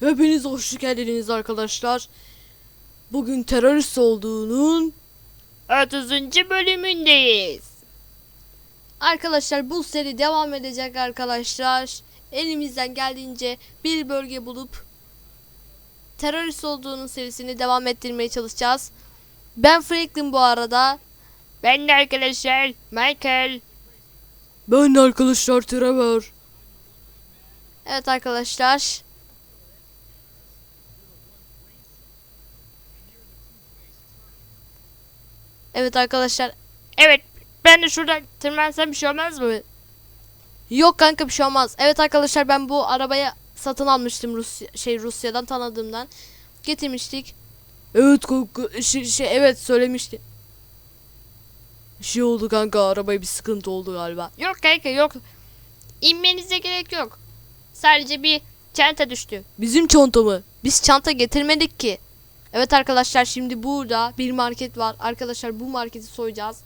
Hepiniz hoş geldiniz arkadaşlar. Bugün terörist olduğunun 30. bölümündeyiz. Arkadaşlar bu seri devam edecek arkadaşlar. Elimizden geldiğince bir bölge bulup terörist olduğunun serisini devam ettirmeye çalışacağız. Ben Franklin bu arada. Ben de arkadaşlar Michael. Ben de arkadaşlar Trevor. Evet arkadaşlar. Evet arkadaşlar. Evet ben de şuradan tırmansam bir şey olmaz mı? Yok kanka bir şey olmaz. Evet arkadaşlar ben bu arabayı satın almıştım Rusya şey Rusya'dan tanıdığımdan. Getirmiştik. Evet kanka şey, şey evet söylemişti. Bir şey oldu kanka arabaya bir sıkıntı oldu galiba. Yok kanka yok. İnmenize gerek yok. Sadece bir çanta düştü. Bizim çanta mı? Biz çanta getirmedik ki. Evet arkadaşlar şimdi burada bir market var. Arkadaşlar bu marketi soyacağız.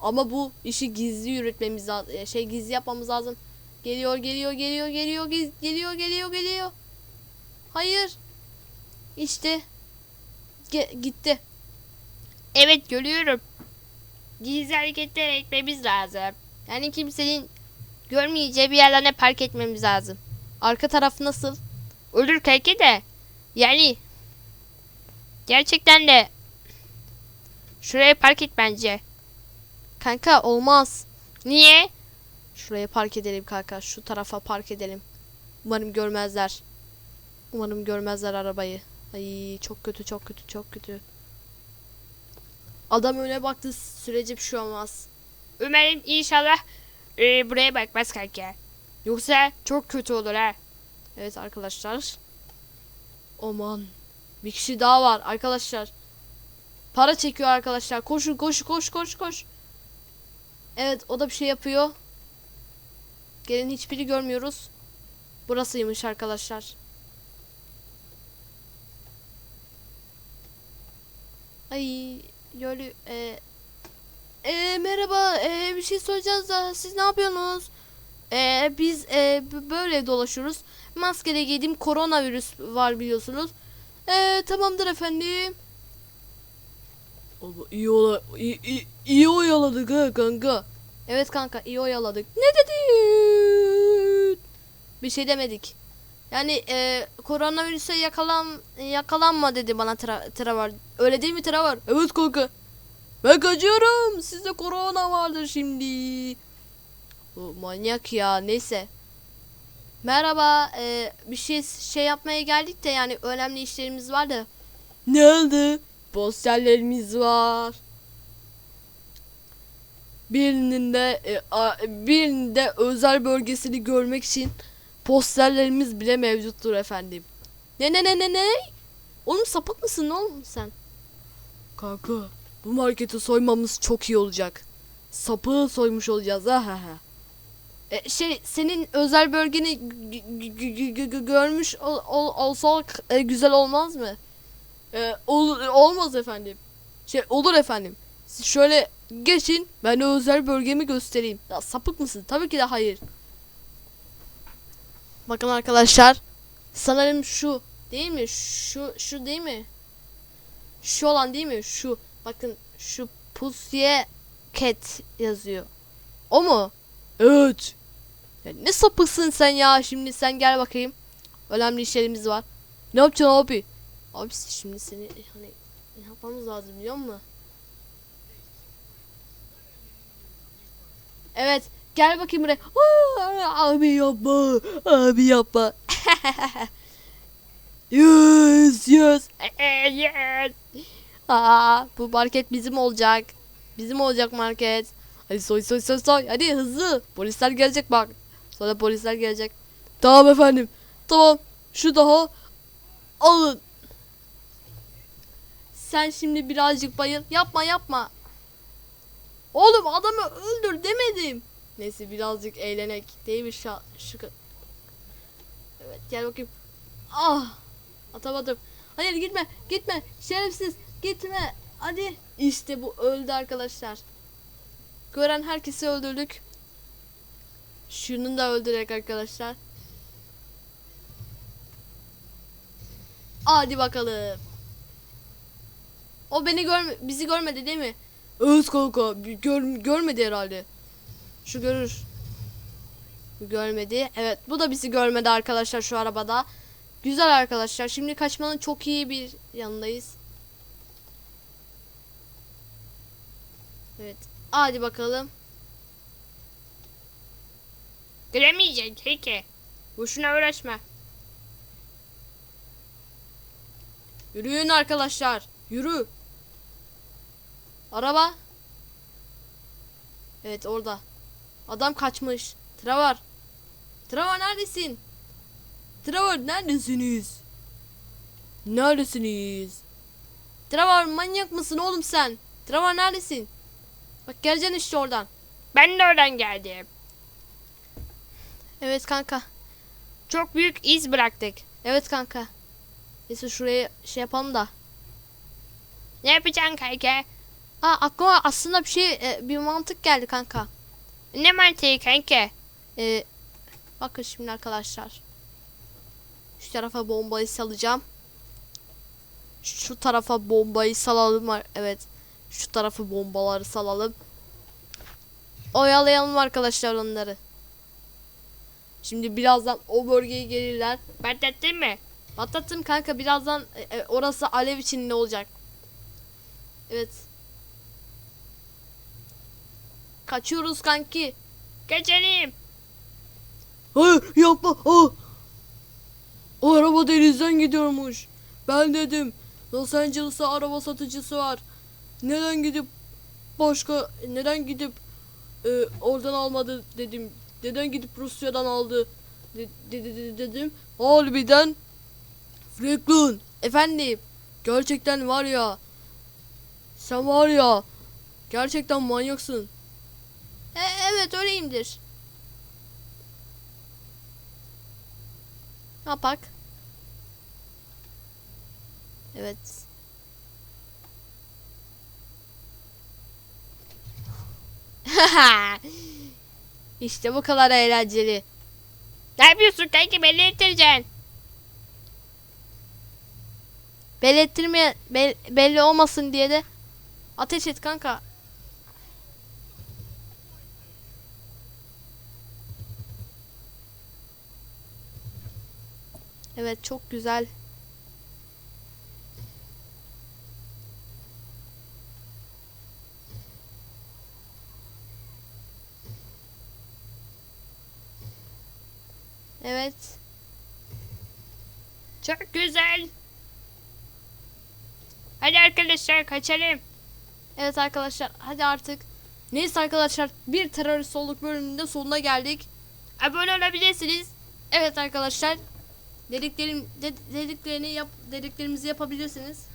Ama bu işi gizli yürütmemiz lazım. Şey gizli yapmamız lazım. Geliyor geliyor geliyor geliyor geliyor geliyor geliyor. Hayır. İşte. Ge- gitti. Evet görüyorum. Gizli hareketler etmemiz lazım. Yani kimsenin görmeyeceği bir yerlerine park etmemiz lazım. Arka taraf nasıl? Olur kanka de. Yani gerçekten de şuraya park et bence. Kanka olmaz. Niye? Şuraya park edelim kanka. Şu tarafa park edelim. Umarım görmezler. Umarım görmezler arabayı. Ay çok kötü çok kötü çok kötü. Adam öne baktı sürece bir şey olmaz. Umarım inşallah e, buraya bakmaz kanka. Yoksa çok kötü olur ha. Evet arkadaşlar. Aman. Bir kişi daha var arkadaşlar. Para çekiyor arkadaşlar. Koşun koş koş koş koş. Evet o da bir şey yapıyor. Gelin hiçbiri görmüyoruz. Burasıymış arkadaşlar. Ay yolu e, e, merhaba e, bir şey soracağız da siz ne yapıyorsunuz? E, biz e, böyle dolaşıyoruz. Maske de giydim koronavirüs var biliyorsunuz. E, tamamdır efendim. Ama iyi, ola, iyi, iyi, iyi oyaladık ha kanka. Evet kanka iyi oyaladık. Ne dedin? Bir şey demedik. Yani e, koronavirüse yakalan yakalanma dedi bana tra, Trevor. Öyle değil mi Trevor? Evet kanka. Ben kaçıyorum. Sizde korona vardır şimdi. Bu manyak ya. Neyse. Merhaba. e, bir şey şey yapmaya geldik de yani önemli işlerimiz var da. Ne oldu? Posterlerimiz var. Birinin de e, a- birinin de özel bölgesini görmek için posterlerimiz bile mevcuttur efendim. Ne ne ne ne ne? Oğlum sapık mısın ne oğlum sen? Kanka bu marketi soymamız çok iyi olacak. Sapığı soymuş olacağız ha ha ha. E, şey senin özel bölgeni görmüş ol, ol, olsak e, güzel olmaz mı? E, olur olmaz efendim. Şey olur efendim. Siz şöyle geçin ben özel bölgemi göstereyim. Ya sapık mısın? Tabii ki de hayır. Bakın arkadaşlar. Sanırım şu değil mi? Şu şu değil mi? Şu olan değil mi? Şu. Bakın şu Pusye Cat yazıyor. O mu? Evet. Ya ne sapıksın sen ya. Şimdi sen gel bakayım. Önemli işlerimiz var. Ne yapacaksın abi? Abi şimdi seni hani ne yapmamız lazım biliyor musun? Evet. Gel bakayım buraya. Abi yapma. Abi yapma. yes yes. Yes. Aa, bu market bizim olacak. Bizim olacak market. Hadi soy soy soy soy. Hadi hızlı. Polisler gelecek bak. Sonra polisler gelecek. Tamam efendim. Tamam. Şu daha alın. Sen şimdi birazcık bayıl. Yapma yapma. Oğlum adamı öldür demedim. Neyse birazcık eğlenek. Değil mi şu, şu Evet gel bakayım. Ah. Atamadım. Hayır gitme gitme şerefsiz gitme hadi işte bu öldü arkadaşlar gören herkesi öldürdük şunu da öldürerek arkadaşlar Hadi bakalım. O beni görme bizi görmedi değil mi? Evet kanka gör, görmedi herhalde. Şu görür. Görmedi. Evet bu da bizi görmedi arkadaşlar şu arabada. Güzel arkadaşlar. Şimdi kaçmanın çok iyi bir yanındayız. Evet. Hadi bakalım. Göremeyecek peki. Boşuna uğraşma. Yürüyün arkadaşlar. Yürü. Araba. Evet orada. Adam kaçmış. Trevor. Trevor neredesin? Trevor neredesiniz? Neredesiniz? Trevor manyak mısın oğlum sen? Trevor neredesin? Bak geleceksin işte oradan. Ben de oradan geldim. Evet kanka. Çok büyük iz bıraktık. Evet kanka. Neyse şuraya şey yapalım da. Ne yapacaksın kanka? Aa aklıma aslında bir şey e, bir mantık geldi kanka. Ne mantığı kanka? Ee, bakın şimdi arkadaşlar. Şu tarafa bombayı salacağım. Şu tarafa bombayı salalım. Evet. Şu tarafa bombaları salalım. Oyalayalım arkadaşlar onları. Şimdi birazdan o bölgeye gelirler. Patlattın mı? Patlattım kanka birazdan e, e, orası alev içinde olacak. Evet. Kaçıyoruz kanki. Kaçalım. Hayır yapma. Ah. O araba denizden gidiyormuş. Ben dedim. Los Angeles'a araba satıcısı var. Neden gidip başka neden gidip e, oradan almadı dedim. Neden gidip Rusya'dan aldı de, de- de- de- dedim. Harbiden Franklin efendim gerçekten var ya sen var ya gerçekten manyaksın. E, evet öyleyimdir. Ne yapak? Evet. işte bu kadar eğlenceli. Ne yapıyorsun kanka? Beni ettireceksin. Belli ettirmeye bel- belli olmasın diye de ateş et kanka. Evet çok güzel. Evet. Çok güzel. Hadi arkadaşlar kaçalım. Evet arkadaşlar hadi artık. Neyse arkadaşlar bir terörist olduk bölümünde sonuna geldik. Abone olabilirsiniz. Evet arkadaşlar dediklerim de- dediklerini yap dediklerimizi yapabilirsiniz.